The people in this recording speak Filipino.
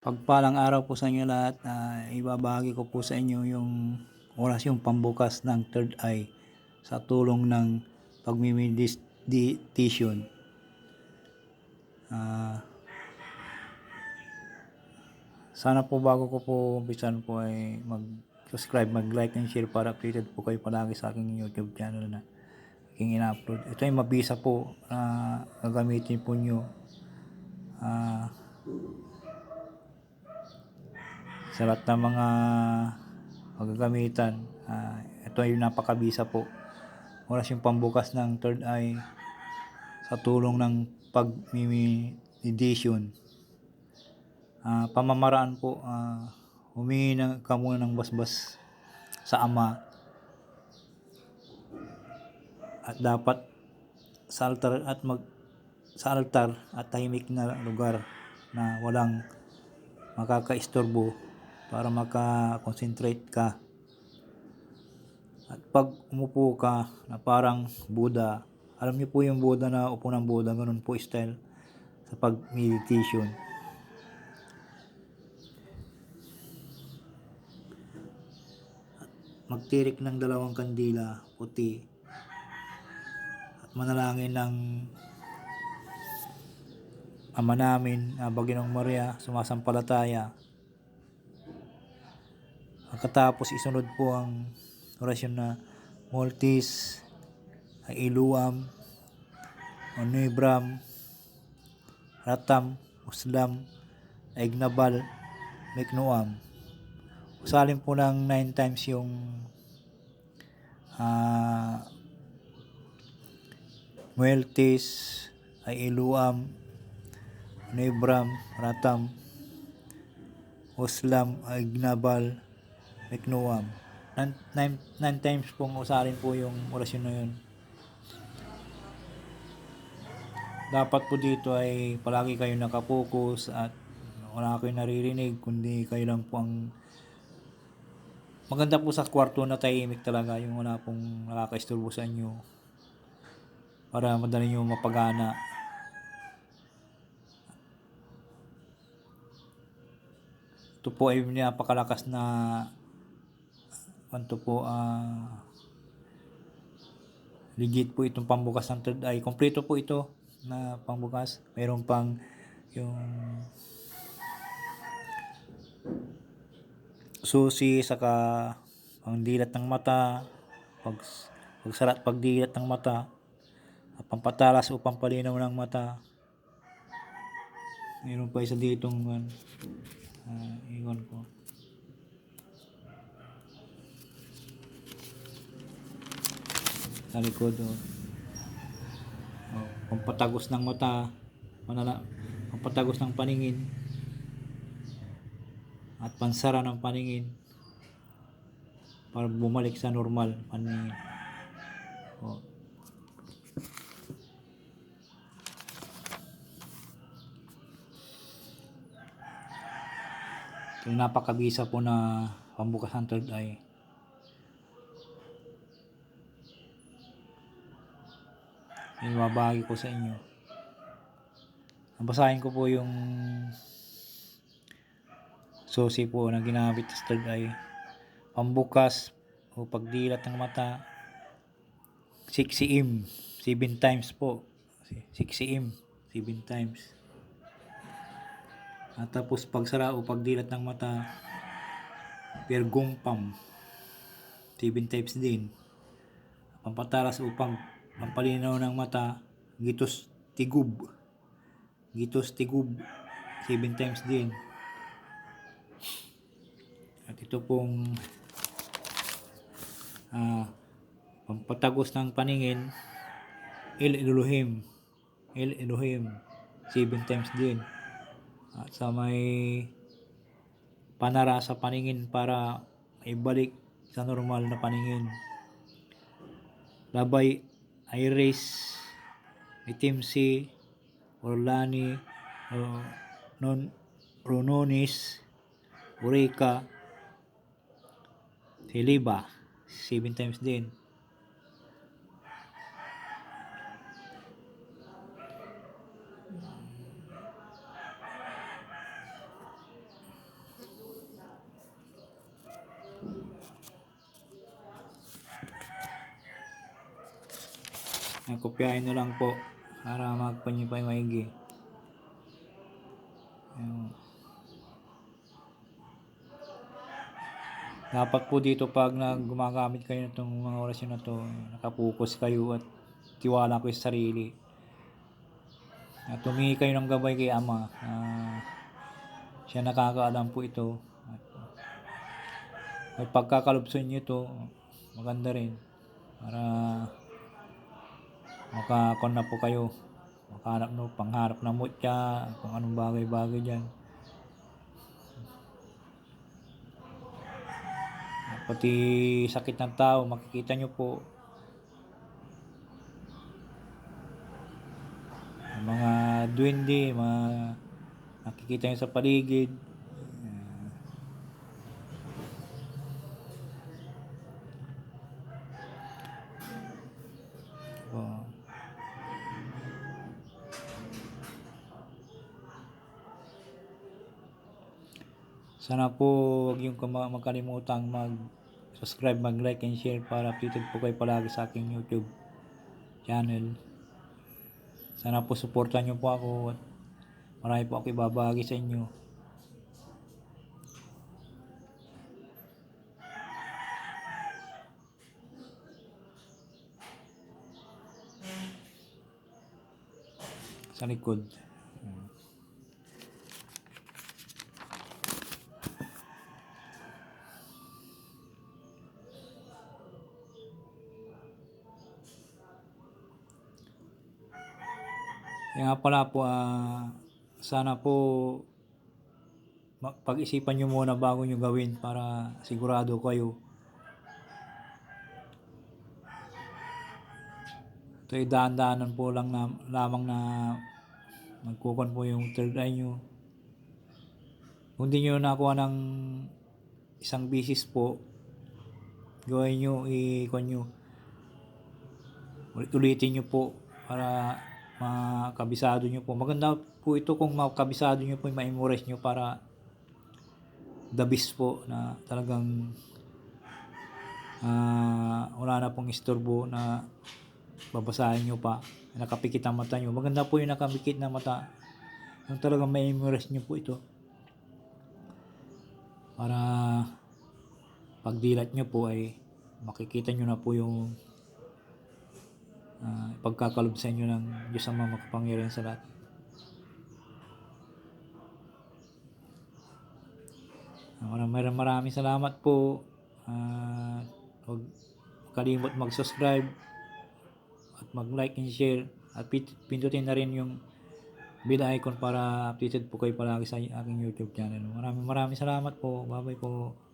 Pagpalang araw po sa inyo lahat, ah, ibabahagi ko po sa inyo yung oras yung pambukas ng third eye sa tulong ng pagmimeditation. Ah, sana po bago ko po umpisan po ay mag-subscribe, mag-like and share para updated po kayo palagi sa aking YouTube channel na aking ina-upload. Ito ay mabisa po na gagamitin po nyo. Ah, sa lahat ng mga magagamitan. ah, ito ay napakabisa po. Oras yung pambukas ng third eye sa tulong ng pag-meditation. Ah, pamamaraan po, ah, humingi ng, ka muna ng basbas sa Ama. At dapat sa altar at mag sa altar at tahimik na lugar na walang makakaistorbo para maka-concentrate ka. At pag umupo ka na parang Buddha, alam niyo po yung Buddha na upo ng Buddha, ganun po style sa pag-meditation. At magtirik ng dalawang kandila, puti, at manalangin ng Ama namin, uh, Baginong Maria, sumasampalataya, Pagkatapos isunod po ang orasyon na Multis, Iluam, Onibram, Ratam, Uslam, Aignabal, Meknoam. Usalin po ng 9 times yung uh, Mueltis, Iluam, Onibram, Ratam, Uslam, Aignabal, Meknoam. Nine, nine, nine times pong usarin po yung orasyon na yun. Dapat po dito ay palagi kayo nakapokus at wala kayo naririnig kundi kayo lang po ang maganda po sa kwarto na tahimik talaga yung wala pong nakakaisturbo sa inyo para madali nyo mapagana ito po ay napakalakas na Kanto po, ah, legit po itong pambukas ng third eye. Kompleto po ito na pambukas. Mayroon pang yung susi, saka ang dilat ng mata, pag, pagsarat pagdilat ng mata, pampatalas o pampalinaw ng mata. Mayroon pa isa ditong uh, iwan ko. Sa likod oh. Oh, pampatagos ng mata manala, pampatagos ng paningin at pansara ng paningin para bumalik sa normal paningin oh. yung napakabisa po na pambukas ng third eye yung mabahagi ko sa inyo. Basahin ko po yung susi po na ginamit sa third eye. Pambukas o pagdilat ng mata. 6 cm. 7 times po. 6 cm. 7 times. At tapos pagsara o pagdilat ng mata. Pergumpam. 7 times din. Pampatalas upang pampalinaw ng mata, gitos tigub. Gitos tigub, 7 times din. At ito pong uh, pampatagos ng paningin, Il Elohim. Il Elohim, 7 times din. At sa may panara sa paningin para ibalik sa normal na paningin. Labay Iris, Itimsi, Orlani, uh, non, Rononis, Ureka, Siliba, 7 times din. Kopyahin nyo lang po para magpanyipay maigi. Yan. Dapat po dito pag nag gumagamit kayo nitong mga orasyon na to, nakapokus kayo at tiwala kayo sa sarili. At tumingi kayo ng gabay kay Ama. na siya nakakaalam po ito. At, at pagkakalubson nyo ito, maganda rin. Para makakon na po kayo. Makahanap no, pangharap na mutya, kung anong bagay-bagay dyan. Pati sakit ng tao, makikita nyo po. Mga duwende, mga nakikita nyo sa paligid. Oh. Sana po huwag yung magkalimutang mag-subscribe, mag-like and share para updated po kayo palagi sa aking YouTube channel. Sana po supportan nyo po ako at marami po ako ibabahagi sa inyo. Sa likod. Kaya nga pala po, ah, sana po pag-isipan nyo muna bago nyo gawin para sigurado kayo. Ito ay daan-daanan po lang na, lamang na magkukon po yung third eye nyo. Kung di nyo nakuha ng isang bisis po, gawin nyo, i-kon nyo. Ulit-ulitin nyo po para makabisado nyo po. Maganda po ito kung makabisado nyo po, ma-memorize nyo para the best po na talagang ah, wala na pong istorbo na babasahin nyo pa. Nakapikit ang mata nyo. Maganda po yung nakapikit na mata. Yung talagang ma-memorize nyo po ito. Para pagdilat nyo po ay makikita nyo na po yung uh, pagkakalob sa inyo ng Diyos ang makapangyarihan sa lahat. Uh, maraming maraming salamat po. Uh, huwag kalimot mag-subscribe at mag-like and share at pindutin na rin yung bell icon para updated po kayo palagi sa aking YouTube channel. Maraming maraming salamat po. Bye bye po.